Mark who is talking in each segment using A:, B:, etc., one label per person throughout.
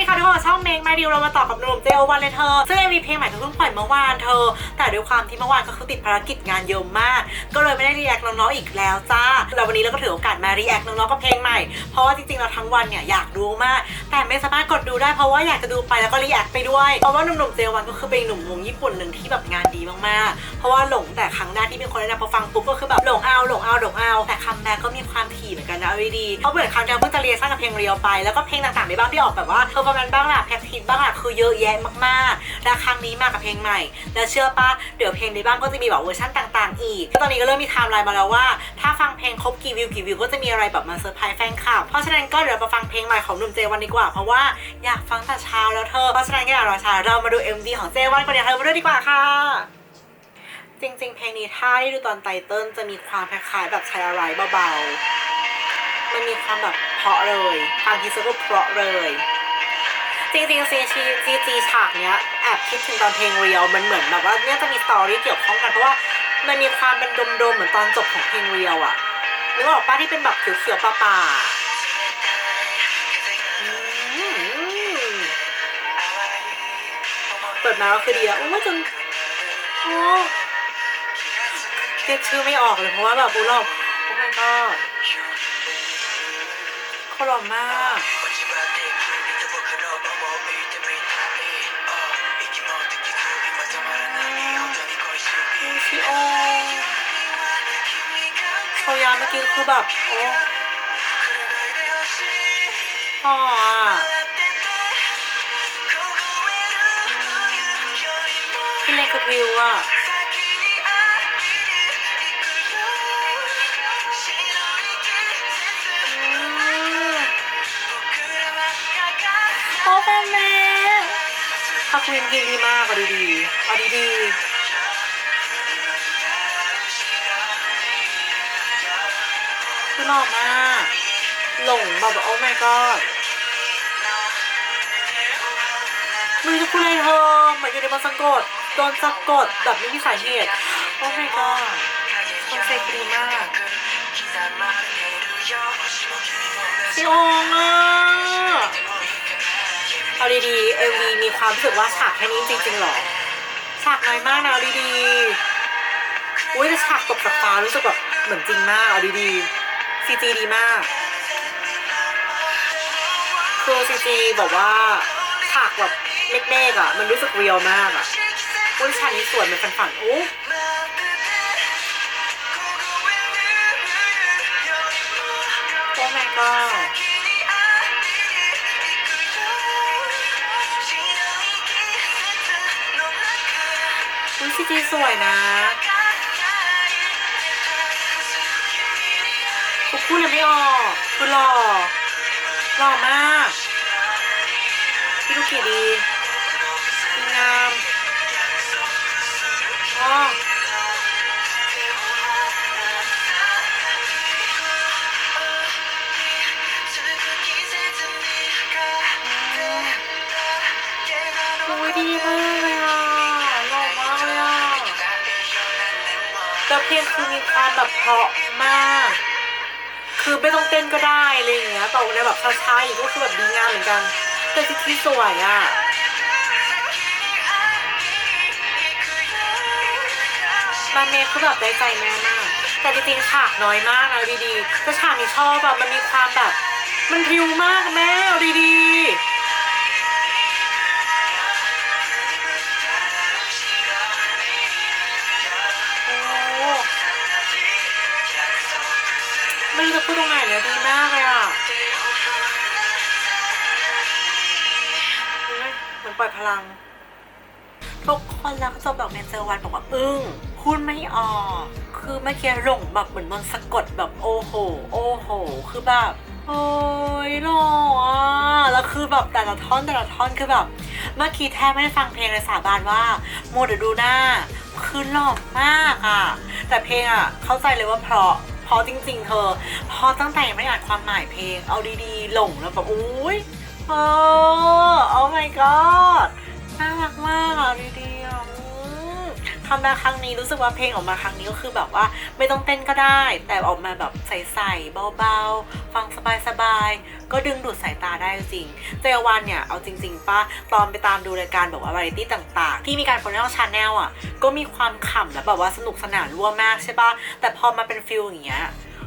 A: ดีค่ะทุกคนช่องเมกมาดิวเรามาต่อกับหนุ่มเจโอวันเลยเธอ ซึ่งมีเพลงใหม่ที่เพิ่งปล่อยเมื่อวานเธอ แต่ด้วยความที่เมื่อวานก็คือติดภารกิจงานเยอะมาก ก็เลยไม่ได้รีแอคน้องๆอีกแล้วจ้าแล้ววันนี้เราก็ถือโอกาสมารีแอคน้องๆกับเพลงใหม่ เพราะว่าจริงๆเราทั้งวันเนี่ยอยากดูมาก แต่ไม่สามารถกดดูได้เพราะว่าอยากจะดูไปแล้วก็รีแอคไปด้วยเพราะว่าหนุ่มๆเจโอวันก็คือเป็นหนุ่มวงญี่ปุ่นหนึ่งที่แบบงานดีมากๆ เพราะว่าหลงแต่ครั้งแรกที่มีคนแนะนำพอฟังปุ๊บก็คือแบบหลงเอาหลงเอาหลงเอาแต่คัมแบ็กก็มีความถี่เหมือนกันนะเอาดีๆเพราะเหมือนครั้งเดียวเพิ่งจะเรียนสร้างกับเพลงเรียวไปแล้วก็เพลงต่างๆในบ้างที่ออกแบบว่าเพอร์ฟมนซ์บ้างล่ะแพ็กทิดบ้างล่ะคือเยอะแยะมากๆและครั้งนี้มากับเพลงใหม่ แล้วเชื่อปะเดี๋ยวเพลงในบ้างก็จะมีแบบเวอร์ชันต่างๆ อีกแล้วตอนนี้ก็เริ่มมีไทม์ไลน์มาแล้วว่า ถ้าฟังเพลงครบกี่วิวกี่วิวก็จะมีอะไรแบบมาเซอร์ไพรส์แฟนคลับเพราะฉะนั้นก็เดี๋ยวมาฟังเพลงใหม่ของหนุ่มเจวันดีกว่าเพราะว่าอยากฟังแต่เช้าแล้วเธอเพราะฉะนั้นก็อย่ารอช้าเรามาดู MV ของเจวันกันเดี๋ยวเธอมาด้วยดีกว่าค่ะจริงๆ เพลงนี้ถ้าได้ดูตอนไตเติ้ลจะมีความคล้ายๆแบบใช้อะไรเบาๆ มันมีความแบบเพาะเลย ทางทีเซอร์ก็เพาะเลย จริงๆซีจีจีจีฉากเนี้ยแอบคิดถึงตอนเพลงเรียวมันเหมือนแบบว่าเนี่ยจะมีสตอรี่เกี่ยวข้องกันเพราะว่ามันมีความเป็นดมๆเหมือนตอนจบของเพลงเรียวอะนึกออกป้าที่เป็นแบบเขียวๆป่าๆอืมเปิดมาก็คือดีอะโอ้ยจนโอ้เรียกชื่อไม่ออกเลยเพราะว่าแบบบูหลอกโอ้ my god เขาหล่อมากชิโอโชยาเมื่อกี้คือแบบโอ้พ่อพี่เล็กกับวิวอะ แม่แม่พักวินเพลงดีมากเอาดีๆเอาดีๆคือหล่อมากหลงแบบโอ้ my god มือจะพูดอะไรเธอเหมือนอยู่ในบนสะกดโดนสะกดแบบไม่มีสาเหตุโอ้ my god คนเซ็กดีมากพี่องอะ เอาดีๆ MV มีความรู้สึกว่าฉากแค่นี้จริงๆหรอ ฉากน้อยมากนะเอาดีๆอุ้ยแต่ฉากตกจากฟ้ารู้สึกแบบเหมือนจริงมากเอาดีๆซีจีดีมากคือซีจีแบบว่าฉากแบบเมฆๆอะ มันรู้สึกเรียลมากอะอุ้ยฉากนี้สวยเหมือนฝันฝันๆโอ้โอ้ my god อุ้ ซีจีสวยนะกูพูดเลยไม่ออกคุณหล่อหล่อมากพี่ลูกกี่ดีดีงามอ๋อ แล้วเพลงคือมีความแบบเพราะมาก คือไม่ต้องเต้นก็ได้อะไรอย่างเงี้ยแต่ในแบบช้าๆอีกก็คือแบบดีงามเหมือนกัน แต่ที่ที่สวยอะบานเมย์คือแบบได้ใจแม่มาก แต่จริงๆฉากน้อยมากนะดีๆแต่ฉากนี้ชอบแบบมันมีความแบบ มันพิวมากแม่เอาดีๆ ไม่รู้จะพูดตรงไหนเลยดีมากเลยอะเฮ้ยเหมือนปล่อยพลัง ทุกคนแล้วก็จบแบบเมนเจอวันบอกว่าอึ้งพูดไม่ออก คือเมื่อกี้หลงแบบเหมือนมันสะกดแบบโอ้โห โอ้โห คือแบบโอ้ยหล่ออะแล้วคือแบบแต่ละท่อนแต่ละท่อนคือแบบ เมื่อกี้แทบไม่ได้ฟังเพลงเลยสาบานว่าโมเดลดูหน้า คือหล่อมากอะ แต่เพลงอะเข้าใจเลยว่าเพราะ ราะจริง ๆ เธอเพราะตั้งแต่ไม่อ่านความหมายเพลง เอาดีๆ หลงแล้วแบบอุ้ยเออโอ้ my god น่ารักมากอะดี มคัมแบ็ครั้งนี้รู้สึกว่าเพลงออกมาครั้งนี้ก็คือแบบว่าไม่ต้องเต้นก็ได้ แต่ออกมาแบบใสๆเบาๆ ฟังสบายๆ ก็ดึงดูดสายตาได้จริง เจวันเนี่ยเอาจริงๆป้าตอนไปตามดูรายการแบบว่าวาไรตี้ต่างๆ ที่มีการโปรโมชั่นแนลอะ ก็มีความขำและแบบว่าสนุกสนานรั่วมากใช่ปะแต่พอมาเป็นฟิลอย่างเงี้ย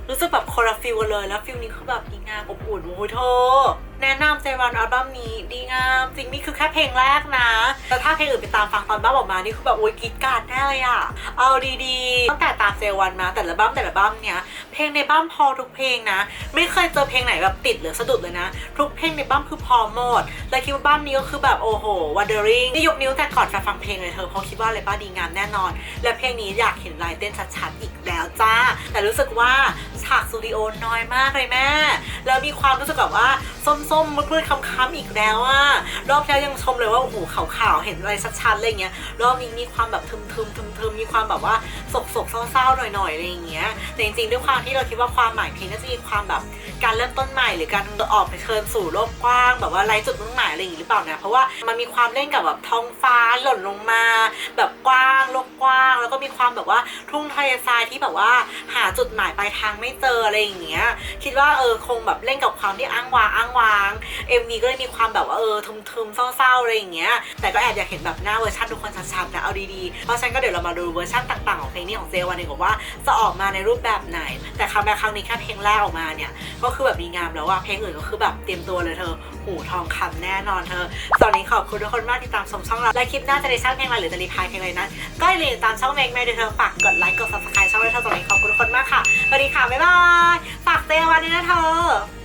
A: รู้สึกแบบคนละฟิลกันเลยแล้วฟิลนี้คือแบบดีงามอบอุ่นโอ้ยเธอ แนะนำเจวันอัลบั้มนี้ดีงาม จริงนี่คือแค่เพลงแรกนะแล้วถ้าเพลงอื่นไปตามฟังตอนบ้าออกมานี่คือแบบโอ้ยกรีดกาดแน่เลยอะเอาดีๆตั้งแต่ตามเจวันมาแต่ละบั้มแต่ละบั้มเนี้ยเพลงในบั้มพอทุกเพลงนะ ไม่เคยเจอเพลงไหนแบบติดหรือสะดุดเลยนะ ทุกเพลงในบั้มคือพอหมดและคิดว่าบั้มนี้ก็คือแบบโอ้โหวันเดอริงนี่ยกนิ้วแต่ก่อนจะฟังเพลงเลยเธอเพราะคิดว่าอะไรบ้าดีงามแน่นอน และเพลงนี้อยากเห็นลายเต้นชัดๆอีกแล้วจ้า แต่รู้สึกว่าฉากสตูดิโอน้อยมากเลยแม่แล้วมีความรู้สึกแบบว่าส้มๆมืดๆค้ำๆอีกแล้วอะรอบแล้วยังชมเลยว่าโอ้โหขาวๆเห็นอะไรชัดๆอะไรเงี้ยรอบนี้มีความแบบทึมๆทึมๆมีความแบบว่าสกๆเศร้าๆหน่อยๆอะไรอย่างเงี้ยแต่จริงๆด้วยความที่เราคิดว่าความหมายเพลงน่าจะมีความแบบการเริ่มต้นใหม่หรือการออกไปเชิญสู่โลกกว้าง แบบว่าไร้จุดมุ่งหมายอะไรอย่างงี้หรือเปล่านะเพราะว่ามันมีความเล่นกับแบบท้องฟ้าหล่นลงมา แบบกว้างโลกกว้าง แล้วก็มีความแบบว่าทุ่งทะเลทรายที่แบบว่าหาจุดหมายปลายทางไม่เจออะไรอย่างเงี้ยคิดว่าเออคงแบบเล่นกับความที่อ้างว้างอ้างว้าง MV ก็เลยมีความแบบว่าเออทึมๆเศร้าๆอะไรอย่างเงี้ย แต่ก็แอบอยากเห็นแบบหน้าเวอร์ชันทุกคนชัดๆนะเอาดีๆ เพราะฉะนันก็เดี๋ยวเรามาดูเวอร์ชันต่างๆของเพลงนี้ของเจวันดีกว่าว่าจะออกมาในรูปแบบไหน แต่ครั้งแรกครั้งนี้แค่เพลงแรกออกมาเนี่ยก็คือแบบดีงามแล้วว่าเพลงอื่นก็คือแบบเตรียมตัวเลยเธอหูทองคำแน่นอนเธอตอนนี้ขอบคุณทุกคนมากที่ตามชมช่องเราและคลิปหน้าจะได้สร้างเพลงอะไรหรือจะรีพายเพลงอะไรนั้นก็อย่าลืมตามช่องเมกแม่ด้วยเธอฝากกดไลค์กด subscribe ช่องด้วยเธอตอนนี้ขอบคุณทุกคนมากค่ะสวัสดีค่ะบ๊ายบายฝากเจวันด้วยนะเธอ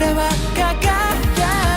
B: らは輝い